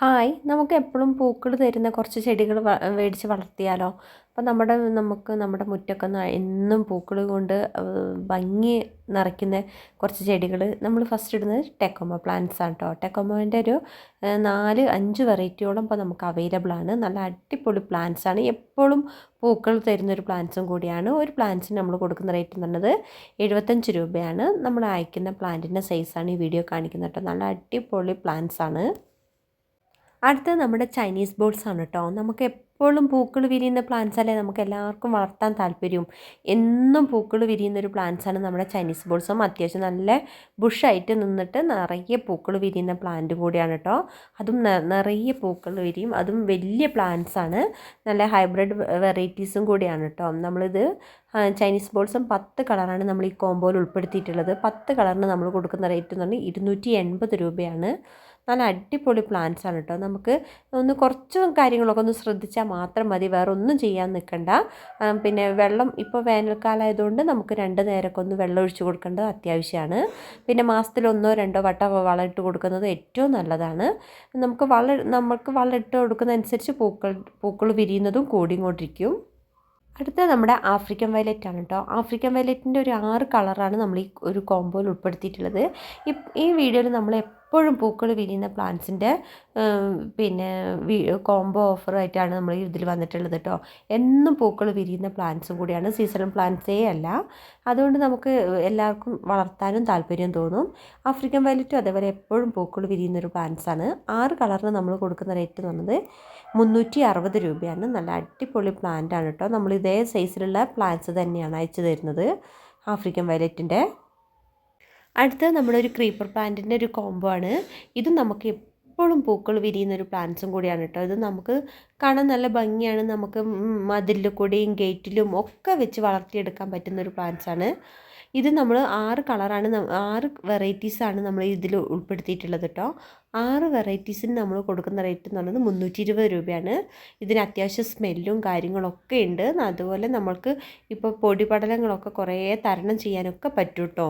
Hi നമുക്ക് എപ്പോഴും പൂക്കൾ തരുന്ന കുറച്ച് ചെടികൾ മേടിച്ച് വളർത്തിയാലോ? അപ്പം നമ്മുടെ നമുക്ക് നമ്മുടെ മുറ്റൊക്കെ എന്നും പൂക്കൾ കൊണ്ട് ഭംഗി നിറയ്ക്കുന്ന കുറച്ച് ചെടികൾ നമ്മൾ ഫസ്റ്റ് ഇടുന്നത് ടെക്കോമ പ്ലാന്റ്സ് ആണ് കേട്ടോ ടെക്കോമോന്റെ ഒരു നാല് അഞ്ച് വെറൈറ്റിയോളം ഇപ്പോൾ നമുക്ക് അവൈലബിൾ ആണ്. നല്ല അടിപൊളി പ്ലാന്റ്സ് ആണ്. എപ്പോഴും പൂക്കൾ തരുന്ന ഒരു പ്ലാന്റ്സും കൂടിയാണ്. ഒരു പ്ലാന്റ്സിന് നമ്മൾ കൊടുക്കുന്ന റേറ്റ് എന്ന് പറയുന്നത് എഴുപത്തഞ്ച് രൂപയാണ്. നമ്മൾ അയക്കുന്ന പ്ലാന്റിന്റെ സൈസാണ് ഈ വീഡിയോ കാണിക്കുന്നത് കേട്ടോ. നല്ല അടിപൊളി പ്ലാന്റ്സ് ആണ്. അടുത്തത് നമ്മുടെ ചൈനീസ് ബോൾസ് ആണ് കേട്ടോ നമുക്ക് എപ്പോഴും പൂക്കൾ വിരിയുന്ന പ്ലാന്റ്സ് അല്ലേ? നമുക്ക് എല്ലാവർക്കും വളർത്താൻ താല്പര്യവും. എന്നും പൂക്കൾ വിരിയുന്ന ഒരു പ്ലാന്റ്സ് ആണ് നമ്മുടെ ചൈനീസ് ബോൾസും അത്യാവശ്യം നല്ല ബുഷായിട്ട് നിന്നിട്ട് നിറയെ പൂക്കൾ വിരിയുന്ന പ്ലാന്റ് കൂടിയാണ് കേട്ടോ അതും നിറയെ പൂക്കൾ വിരിയും. അതും വലിയ പ്ലാന്റ്സ് ആണ്. നല്ല ഹൈബ്രിഡ് വെറൈറ്റീസും കൂടിയാണ് കേട്ടോ നമ്മളിത് ചൈനീസ് ബോൾസും പത്ത് കളറാണ് നമ്മൾ ഈ കോമ്പോയിൽ ഉൾപ്പെടുത്തിയിട്ടുള്ളത്. പത്ത് കളറിന് നമ്മൾ കൊടുക്കുന്ന റേറ്റ് എന്ന് പറഞ്ഞാൽ ഇരുന്നൂറ്റി എൺപത് രൂപയാണ്. നല്ല അടിപൊളി പ്ലാന്റ്സ് ആണ് കേട്ടോ നമുക്ക് ഒന്ന് കുറച്ച് കാര്യങ്ങളൊക്കെ ഒന്ന് ശ്രദ്ധിച്ചാൽ മാത്രം മതി. വേറെ ഒന്നും ചെയ്യാൻ നിൽക്കണ്ട പിന്നെ വെള്ളം ഇപ്പോൾ വേനൽക്കാലം ആയതുകൊണ്ട് നമുക്ക് രണ്ട് നേരമൊക്കെ ഒന്ന് വെള്ളം ഒഴിച്ചു കൊടുക്കേണ്ടത് അത്യാവശ്യമാണ് പിന്നെ മാസത്തിൽ ഒന്നോ രണ്ടോ വട്ട വളം ഇട്ട് കൊടുക്കുന്നത് ഏറ്റവും നല്ലതാണ്. നമുക്ക് വള നമുക്ക് വളം ഇട്ട് കൊടുക്കുന്നതനുസരിച്ച് പൂക്കൾ പൂക്കൾ വിരിയുന്നതും കൂടിക്കൊണ്ടിരിക്കും അടുത്ത നമ്മുടെ ആഫ്രിക്കൻ വയലറ്റ് ആണ് കേട്ടോ ആഫ്രിക്കൻ വയലറ്റിന്റെ ഒരു ആറ് കളറാണ് നമ്മൾ ഈ ഒരു കോമ്പോയിൽ ഉൾപ്പെടുത്തിയിട്ടുള്ളത്. ഈ വീഡിയോയിൽ നമ്മൾ എപ്പോഴും പൂക്കൾ വിരിയുന്ന പ്ലാന്റ്സിന്റെ പിന്നെ കോംബോ ഓഫറായിട്ടാണ് നമ്മൾ ഇതിൽ വന്നിട്ടുള്ളത് കേട്ടോ എന്നും പൂക്കൾ വിരിയുന്ന പ്ലാന്റ്സും കൂടിയാണ്. സീസണൽ പ്ലാന്റ്സേ അല്ല. അതുകൊണ്ട് നമുക്ക് എല്ലാവർക്കും വളർത്താനും താല്പര്യം തോന്നും. ആഫ്രിക്കൻ വയലറ്റും അതേപോലെ എപ്പോഴും പൂക്കൾ വിരിയുന്ന ഒരു പ്ലാന്റ്സാണ്. ആറ് കളറിന് നമ്മൾ കൊടുക്കുന്ന റേറ്റ് എന്ന് പറഞ്ഞത് മുന്നൂറ്റി അറുപത് രൂപയാണ്. നല്ല അടിപൊളി പ്ലാന്റ് ആണ് കേട്ടോ നമ്മൾ ഇതേ സൈസിലുള്ള പ്ലാന്റ്സ് തന്നെയാണ് അയച്ചു തരുന്നത് ആഫ്രിക്കൻ വയലറ്റിന്റെ അടുത്തത് ഒരു ക്രീപ്പർ പ്ലാന്റിന്റെ ഒരു കോംബോ ആണ്. ഇത് നമുക്ക് എപ്പോഴും പൂക്കൾ വിരിയുന്ന ഒരു പ്ലാന്റ്സും കൂടിയാണ് കേട്ടോ. ഇത് നമുക്ക് കാണാൻ നല്ല ഭംഗിയാണ്. നമുക്ക് മതിലിൽ കൂടെയും ഗേറ്റിലും ഒക്കെ വെച്ച് വളർത്തിയെടുക്കാൻ പറ്റുന്ന ഒരു പ്ലാന്റ്സ് ആണ്. ഇത് നമ്മൾ ആറ് കളറാണ് ആറ് വെറൈറ്റീസാണ് നമ്മൾ ഇതിൽ ഉൾപ്പെടുത്തിയിട്ടുള്ളത് കേട്ടോ. ആറ് വെറൈറ്റീസിന് നമ്മൾ കൊടുക്കുന്ന റേറ്റ് എന്ന് പറയുന്നത് മുന്നൂറ്റി ഇരുപത് രൂപയാണ്. ഇതിന് അത്യാവശ്യം സ്മെല്ലും കാര്യങ്ങളൊക്കെ ഉണ്ട്. അതുപോലെ നമ്മൾക്ക് ഇപ്പോൾ പൊടിപടലങ്ങളൊക്കെ കുറേ തരണം ചെയ്യാനൊക്കെ പറ്റും കേട്ടോ.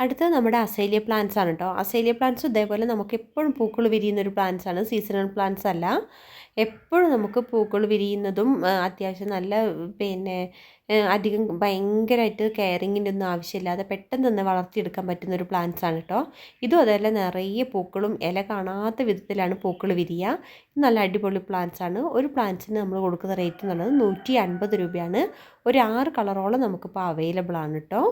അടുത്തത് നമ്മുടെ അസേലിയ പ്ലാന്റ്സ് ആണ് കേട്ടോ അസേലിയ പ്ലാന്റ്സ് ഇതേപോലെ നമുക്ക് എപ്പോഴും പൂക്കൾ വിരിയുന്ന ഒരു പ്ലാന്റ്സ് ആണ്. സീസണൽ പ്ലാന്റ്സ് അല്ല. എപ്പോഴും നമുക്ക് പൂക്കൾ വിരിയുന്നതും അത്യാവശ്യം നല്ല പിന്നെ അധികം ഭയങ്കരമായിട്ട് കെയറിങ്ങിന്റെ ഒന്നും ആവശ്യമില്ലാതെ പെട്ടെന്ന് തന്നെ വളർത്തിയെടുക്കാൻ പറ്റുന്ന ഒരു പ്ലാന്റ്സ് ആണ് കേട്ടോ ഇതും അതേപോലെ നിറയെ പൂക്കളും ഇല കാണാത്ത വിധത്തിലാണ് പൂക്കൾ വിരിയുക നല്ല അടിപൊളി പ്ലാന്റ്സ് ആണ്. ഒരു പ്ലാന്റ്സിന് നമ്മൾ കൊടുക്കുന്ന റേറ്റ് എന്നുള്ളത് നൂറ്റി അൻപത് രൂപയാണ്. ഒരു ആറ് കളറോളം നമുക്കിപ്പോൾ അവൈലബിൾ ആണ് കേട്ടോ